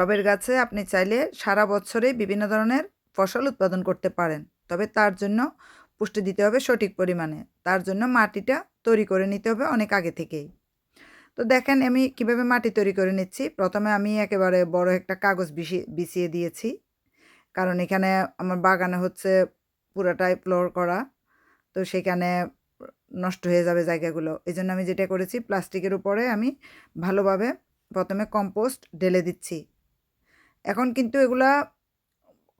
টবের গাছে আপনি চাইলে সারা বছরে বিভিন্ন ধরনের ফসল উৎপাদন করতে পারেন। তবে তার জন্য পুষ্টি দিতে হবে সঠিক পরিমাণে। তার জন্য মাটিটা তৈরি করে নিতে হবে অনেক আগে থেকেই। তো দেখেন, আমি কীভাবে মাটি তৈরি করে নিচ্ছি। প্রথমে আমি একেবারে বড় একটা কাগজ বিছিয়ে বিছিয়ে দিয়েছি। কারণ এখানে আমার বাগানে হচ্ছে পুরাটাই ফ্লোর করা। তো সেখানে নষ্ট হয়ে যাবে জায়গাগুলো। এই জন্য আমি যেটা করেছি, প্লাস্টিকের উপরে আমি ভালোভাবে প্রথমে কম্পোস্ট ঢেলে দিচ্ছি। এখন কিন্তু এগুলা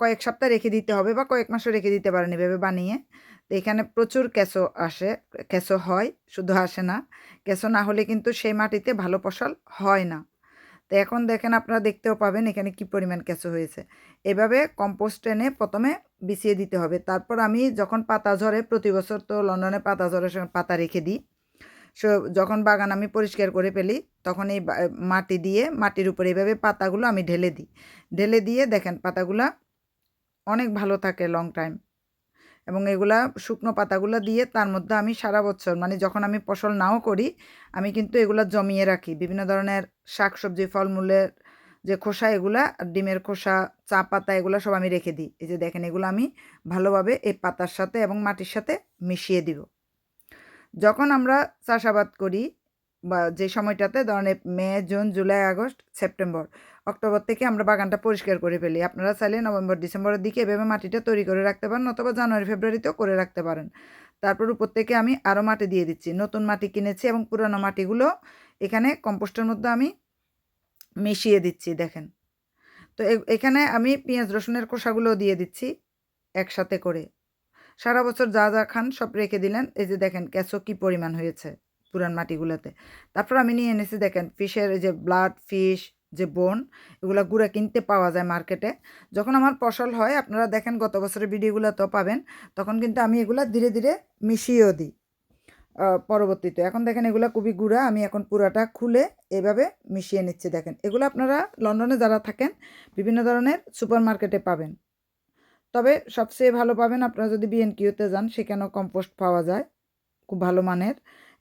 কয়েক সপ্তাহ রেখে দিতে হবে বা কয়েক মাসও রেখে দিতে পারেন এভাবে বানিয়ে। তো এখানে প্রচুর কেঁচো আসে, কেঁচো হয়, শুধু আসে না। কেঁচো না হলে কিন্তু সেই মাটিতে ভালো ফসল হয় না। তো এখন দেখেন আপনারা দেখতেও পাবেন এখানে কি পরিমাণ কেঁচো হয়েছে। এভাবে কম্পোস্ট এনে প্রথমে বিছিয়ে দিতে হবে। তারপর আমি যখন পাতা ঝরে, প্রতি বছর তো লন্ডনে পাতা ঝরে পাতা রেখে দিই। যখন বাগান আমি পরিষ্কার করে ফেলি, তখন এই মাটি দিয়ে, মাটির উপরে এইভাবে পাতাগুলো আমি ঢেলে দিই। ঢেলে দিয়ে দেখেন পাতাগুলো অনেক ভালো থাকে লং টাইম এবং এগুলা শুকনো পাতাগুলো দিয়ে তার মধ্যে আমি সারা বছর মানে যখন আমি ফসল নাও করি, আমি কিন্তু এগুলা জমিয়ে রাখি। বিভিন্ন ধরনের শাক সবজি ফলমূলের যে খোসা, এগুলা ডিমের খোসা, চা পাতা, এগুলো সব আমি রেখে দিই। এই যে দেখেন এগুলো আমি ভালোভাবে এই পাতার সাথে এবং মাটির সাথে মিশিয়ে দিব। যখন আমরা চাষাবাদ করি বা যে সময়টাতে ধরেন May, June, July, August, September, October থেকে আমরা বাগানটা পরিষ্কার করে ফেলি। আপনারা চাইলে নভেম্বর, ডিসেম্বরের দিকে এভাবে মাটিটা তৈরি করে রাখতে পারেন অথবা জানুয়ারি, ফেব্রুয়ারিতেও করে রাখতে পারেন। তারপর উপর থেকে আমি আরও মাটি দিয়ে দিচ্ছি। নতুন মাটি কিনেছি এবং পুরানো মাটিগুলো এখানে কম্পোস্টের মধ্যে আমি মিশিয়ে দিচ্ছি, দেখেন। তো এখানে আমি পেঁয়াজ, রসুনের খোসাগুলো দিয়ে দিচ্ছি একসাথে করে। সারা বছর যা যা খান সব রেখে দিলেন। এই যে দেখেন ক্যাচো কী পরিমাণ হয়েছে পুরান মাটিগুলোতে। তারপর আমি নিয়ে এনেছি দেখেন ফিশের যে ব্লাড, ফিশ, যে বোন, এগুলো গুঁড়া কিনতে পাওয়া যায় মার্কেটে। যখন আমার ফসল হয়, আপনারা দেখেন গত বছরের ভিডিওগুলো তো পাবেন, তখন কিন্তু আমি এগুলো ধীরে ধীরে মিশিয়েও দিই পরবর্তীতে। এখন দেখেন এগুলো খুবই গুঁড়া, আমি এখন পুরাটা খুলে এভাবে মিশিয়ে নিচ্ছি দেখেন। এগুলো আপনারা লন্ডনে যারা থাকেন, বিভিন্ন ধরনের সুপার মার্কেটে পাবেন। তবে সবচেয়ে ভালো পাবেন আপনারা যদি বিএনকিউতে যান, সেখানেও কম্পোস্ট পাওয়া যায়, খুব ভালো মানের।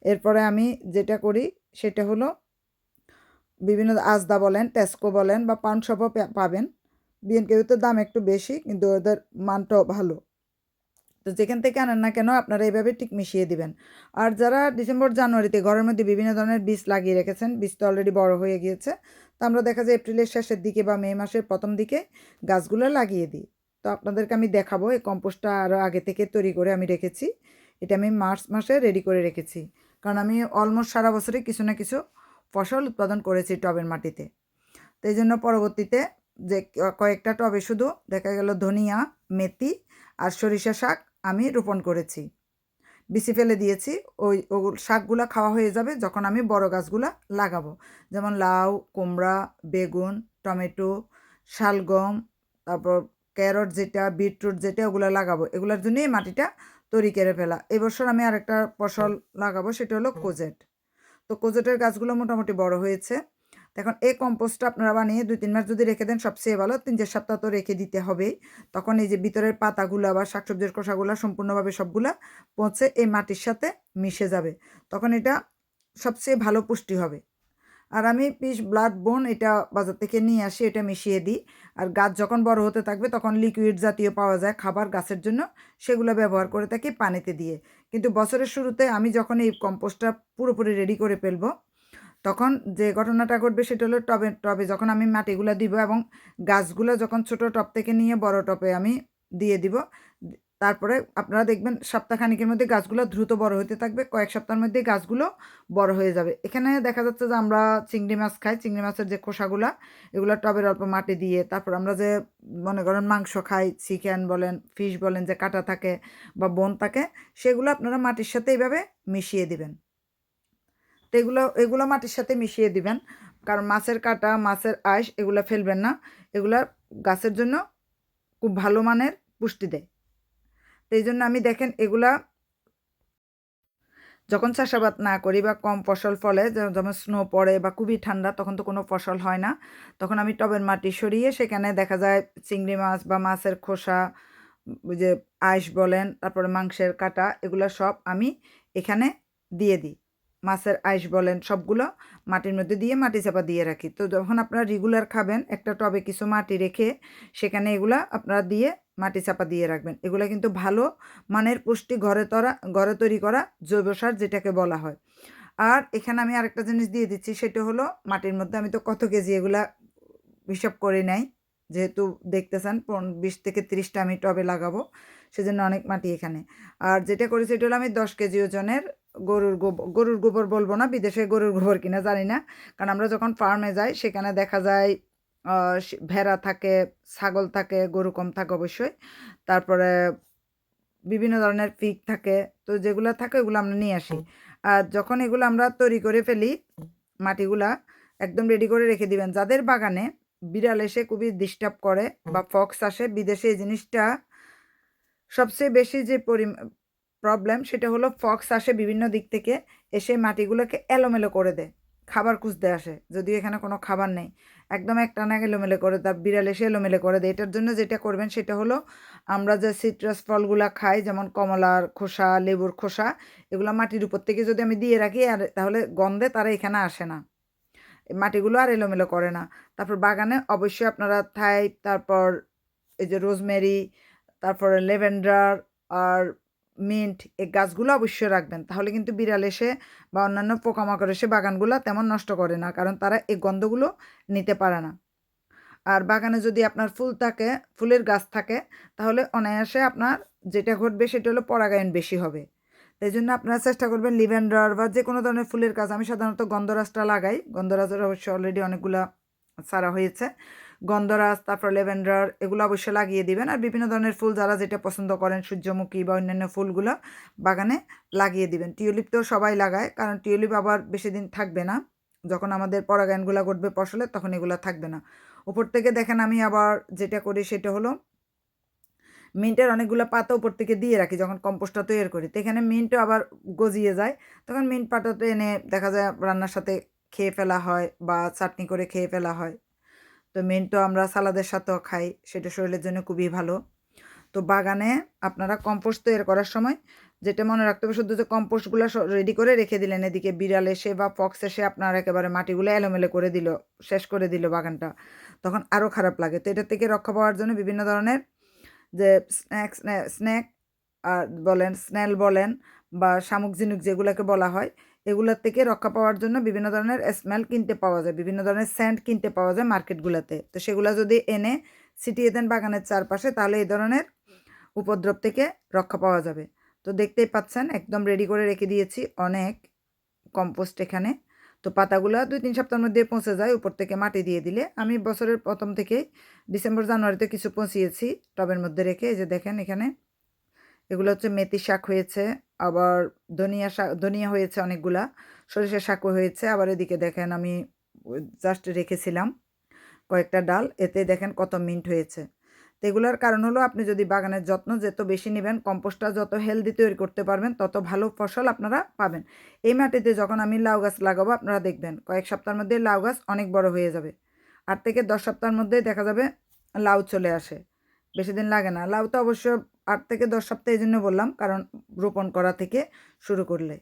এরপরে আমি যেটা করি, সেটা হলো বিভিন্ন আজদা বলেন টেস্কো বলেন বা পাউন্ড শপও পাবেন। বিএনকিউতে দাম একটু বেশি, কিন্তু ওদের মানটাও ভালো। তো যেখান থেকে আনেন না কেন, আপনারা এইভাবে ঠিক মিশিয়ে দিবেন। আর যারা ডিসেম্বর, জানুয়ারিতে ঘরের মধ্যে বিভিন্ন ধরনের বীজ লাগিয়ে রেখেছেন, বীজ তো অলরেডি বড় হয়ে গিয়েছে, তো আমরা দেখা যায় এপ্রিলের শেষের দিকে বা মে মাসের প্রথম দিকে গাছগুলো লাগিয়ে দিই। তো আপনাদেরকে আমি দেখাবো, এই কম্পোস্টটা আরও আগে থেকে তৈরি করে আমি রেখেছি। এটা আমি মার্চ মাসে রেডি করে রেখেছি। কারণ আমি অলমোস্ট সারা বছরে কিছু না কিছু ফসল উৎপাদন করেছি টবের মাটিতে। তো এই জন্য পরবর্তীতে যে কয়েকটা টবে শুধু দেখা গেল ধনিয়া, মেথি আর সরিষা শাক আমি রোপণ করেছি। বিচি ফেলে দিয়েছি, ওই ও শাকগুলো খাওয়া হয়ে যাবে যখন আমি বড় গাছগুলো লাগাবো। যেমন লাউ, কুমড়া, বেগুন, টমেটো, শালগম, তারপর ক্যারট যেটা, বিটরুট যেটা, ওগুলো লাগাবো। এগুলোর জন্যই মাটিটা তৈরি করে ফেলা। এবছর আমি আরেকটা ফসল লাগাবো, সেটা হলো কোজেট। তো কোজেটের গাছগুলো মোটামুটি বড় হয়েছে। এখন এই কম্পোস্টটা আপনারা বানিয়ে দুই, তিন মাস যদি রেখে দেন সবচেয়ে ভালো। তিন, চার সপ্তাহ তো রেখে দিতে হবেই। তখন এই যে ভিতরের পাতাগুলো বা শাকসবজির খোসাগুলো সম্পূর্ণভাবে সবগুলা পচে এই মাটির সাথে মিশে যাবে। তখন এটা সবচেয়ে ভালো পুষ্টি হবে। আর আমি পিস ব্লাড বোন এটা বাজার থেকে নিয়ে আসি, এটা মিশিয়ে দিই। আর গাছ যখন বড় হতে থাকবে তখন লিকুইড জাতীয় পাওয়া যায় খাবার গাছের জন্য, সেগুলো ব্যবহার করে থাকি পানিতে দিয়ে। কিন্তু বছরের শুরুতে আমি যখন এই কম্পোস্টটা পুরোপুরি রেডি করে ফেলব, তখন যে ঘটনাটা ঘটবে সেটা হলো টবে টবে যখন আমি মাটিগুলো দিব এবং গাছগুলো যখন ছোট টব থেকে নিয়ে বড় টবে আমি দিয়ে দিব তারপরে আপনারা দেখবেন সপ্তাহখানিকের মধ্যে গাছগুলো দ্রুত বড় হতে থাকবে, কয়েক সপ্তাহের মধ্যে গাছগুলো বড় হয়ে যাবে। এখানে দেখা যাচ্ছে যে আমরা চিংড়ি মাছ খাই, চিংড়ি মাছের যে খোসাগুলা, এগুলো টবের অল্প মাটি দিয়ে তারপর আমরা যে মনে করেন মাংস খাই, চিকেন বলেন, ফিশ বলেন, যে কাটা থাকে বা বোন থাকে, সেগুলো আপনারা মাটির সাথে এইভাবে মিশিয়ে দিবেন। তো এগুলো এগুলো মাটির সাথে মিশিয়ে দিবেন, কারণ মাছের কাটা, মাছের আইস এগুলো ফেলবেন না, এগুলা গাছের জন্য খুব ভালো মানের পুষ্টি দেয়। তো এই জন্য আমি দেখেন এগুলা যখন চাষাবাদ না করি বা কম ফসল ফলে যেমন স্নো পড়ে বা খুবই ঠান্ডা, তখন তো কোনো ফসল হয় না। তখন আমি টবের মাটি সরিয়ে সেখানে দেখা যায় চিংড়ি মাছ বা মাছের খোসা যে আইস বলেন, তারপরে মাংসের কাটা, এগুলো সব আমি এখানে দিয়ে দিই। মাছের আইস বলেন, সবগুলো মাটির মধ্যে দিয়ে মাটি চাপা দিয়ে রাখি। তো যখন আপনারা রেগুলার খাবেন, একটা টবে কিছু মাটি রেখে সেখানে এগুলা আপনারা দিয়ে মাটি চাপা দিয়ে রাখবেন। এগুলো কিন্তু ভালো মানের পুষ্টি ঘরে তরা, ঘরে তৈরি করা জৈব সার যেটাকে বলা হয়। আর এখানে আমি আরেকটা জিনিস দিয়ে দিচ্ছি, সেটা হলো মাটির মধ্যে আমি তো কত কেজি এগুলা হিসাব করে নাই। যেহেতু দেখতেছেন বিশ থেকে তিরিশটা আমি টবে লাগাবো, সেজন্য অনেক মাটি এখানে। আর যেটা করেছি, সেটা হলো আমি দশ কেজি ওজনের গরুর গোবর গরুর গোবর বলব না, বিদেশে গরুর গোবর কিনা জানি না। কারণ আমরা যখন ফার্মে যাই, সেখানে দেখা যায় ভেড়া থাকে, ছাগল থাকে, গরু কম থাকে অবশ্যই। তারপরে বিভিন্ন ধরনের পিক থাকে। তো যেগুলো থাকে ওগুলো আমরা নিয়ে আসি। আর যখন এগুলো আমরা তৈরি করে ফেলি মাটিগুলা, একদম রেডি করে রেখে দিবেন। যাদের বাগানে বিড়াল এসে খুবই ডিস্টার্ব করে বা ফক্স আসে, বিদেশে এই জিনিসটা সবচেয়ে বেশি যে পরি প্রবলেম সেটা হলো ফক্স আসে বিভিন্ন দিক থেকে, এসে মাটিগুলোকে এলোমেলো করে দেয়। খাবার খুঁজতে আসে যদিও এখানে কোনো খাবার নেই। একদম একটা না এলোমেলো করে তার বিড়াল এসে এলোমেলো করে দেয়। এটার জন্য যেটা করবেন সেটা হলো, আমরা যে সিট্রাস ফলগুলো খাই, যেমন কমলার খোসা, লেবুর খোসা, এগুলো মাটির উপর থেকে যদি আমি দিয়ে রাখি, আর তাহলে গন্ধে তারা এখানে আসে না। মাটিগুলো আর এলোমেলো করে না। তারপর বাগানে অবশ্যই আপনারা থাই তারপর এই যে রোজমেরি তারপরে লেভেন্ডার আর মিন্ট, এই গাছগুলো অবশ্যই রাখবেন। তাহলে কিন্তু বিড়াল এসে বা অন্যান্য পোকামাকড় এসে বাগানগুলো তেমন নষ্ট করে না, কারণ তারা এই গন্ধগুলো নিতে পারে না। আর বাগানে যদি আপনার ফুল থাকে, ফুলের গাছ থাকে, তাহলে অনায়াসে আপনার যেটা ঘটবে সেটা হলো পরাগায়ন বেশি হবে। তাই জন্য আপনারা চেষ্টা করবেন লিভেন্ডার বা যে কোনো ধরনের ফুলের গাছ, আমি সাধারণত গন্ধরাজটা লাগাই। গন্ধরাজের অবশ্যই অলরেডি অনেকগুলা সারা হয়েছে। গন্ধরাজ, তারপর লেভেন্ডার, এগুলো অবশ্যই লাগিয়ে দিবেন। আর বিভিন্ন ধরনের ফুল যারা যেটা পছন্দ করেন, সূর্যমুখী বা অন্যান্য ফুলগুলো বাগানে লাগিয়ে দিবেন। টিউলিপ তো সবাই লাগায়, কারণ টিউলিপ আবার বেশি দিন থাকবে না। যখন আমাদের পরাগায়নগুলো ঘটবে ফসলে, তখন এগুলো থাকবে না। উপর থেকে দেখেন আমি আবার যেটা করি, সেটা হলো মিন্টের অনেকগুলো পাতা উপর থেকে দিয়ে রাখি, যখন কম্পোস্টটা তৈরি করি। তো এখানে মিন্টও আবার গজিয়ে যায়। তখন মিন্ট পাতাটা এনে দেখা যায় রান্নার সাথে খেয়ে ফেলা হয় বা চাটনি করে খেয়ে ফেলা হয়। তো মিন্টও আমরা সালাদের সাথেও খাই, সেটা শরীরের জন্য খুবই ভালো। তো বাগানে আপনারা কম্পোস্ট তৈরি করার সময় যেটা মনে রাখতে হবে, শুধু যে কম্পোস্টগুলো রেডি করে রেখে দিলেন এদিকে বিড়াল এসে বা ফক্স এসে আপনার একেবারে মাটিগুলো এলোমেলো করে দিল, শেষ করে দিল বাগানটা, তখন আরও খারাপ লাগে। তো এটা থেকে রক্ষা পাওয়ার জন্য বিভিন্ন ধরনের যে স্ন্যাক স্ন্যাক বলেন স্নেল বলেন বা শামুক, ঝিনুক যেগুলোকে বলা হয় এগুলোর থেকে রক্ষা পাওয়ার জন্য বিভিন্ন ধরনের স্মেল কিনতে পাওয়া যায়, বিভিন্ন ধরনের স্যান্ড কিনতে পাওয়া যায় মার্কেটগুলোতে তো সেগুলো যদি এনে ছিটিয়ে দেন বাগানের চারপাশে, তাহলে এই ধরনের উপদ্রব থেকে রক্ষা পাওয়া যাবে। তো দেখতেই পাচ্ছেন, একদম রেডি করে রেখে দিয়েছি অনেক কম্পোস্ট এখানে। তো পাতাগুলো দুই তিন সপ্তাহের মধ্যে পৌঁছে যায়, উপর থেকে মাটি দিয়ে দিলে। আমি বছরের প্রথম থেকেই ডিসেম্বর, জানুয়ারিতে কিছু পৌঁছিয়েছি টবের মধ্যে রেখে। এই যে দেখেন এখানে, এগুলো হচ্ছে মেথি শাক হয়েছে আবার ধনিয়া শাক ধনিয়া হয়েছে অনেকগুলা, সরিষার শাকও হয়েছে। আবার এদিকে দেখেন আমি জাস্ট রেখেছিলাম কয়েকটা ডাল, এতে দেখেন কত মিন্ট হয়েছে। তো এগুলোর কারণ হলো আপনি যদি বাগানের যত্ন যত বেশি নেবেন, কম্পোস্টটা যত হেলদি তৈরি করতে পারবেন, তত ভালো ফসল আপনারা পাবেন। এই মাটিতে যখন আমি লাউ গাছ লাগাবো, আপনারা দেখবেন কয়েক সপ্তাহের মধ্যে লাউ গাছ অনেক বড় হয়ে যাবে। আট থেকে দশ সপ্তাহের মধ্যে দেখা যাবে লাউ চলে আসে। বেশি দিন লাগে না। লাউ তো অবশ্য আট থেকে দশ সপ্তাহ এই জন্য বললাম কারণ রোপণ করা থেকে শুরু করলে।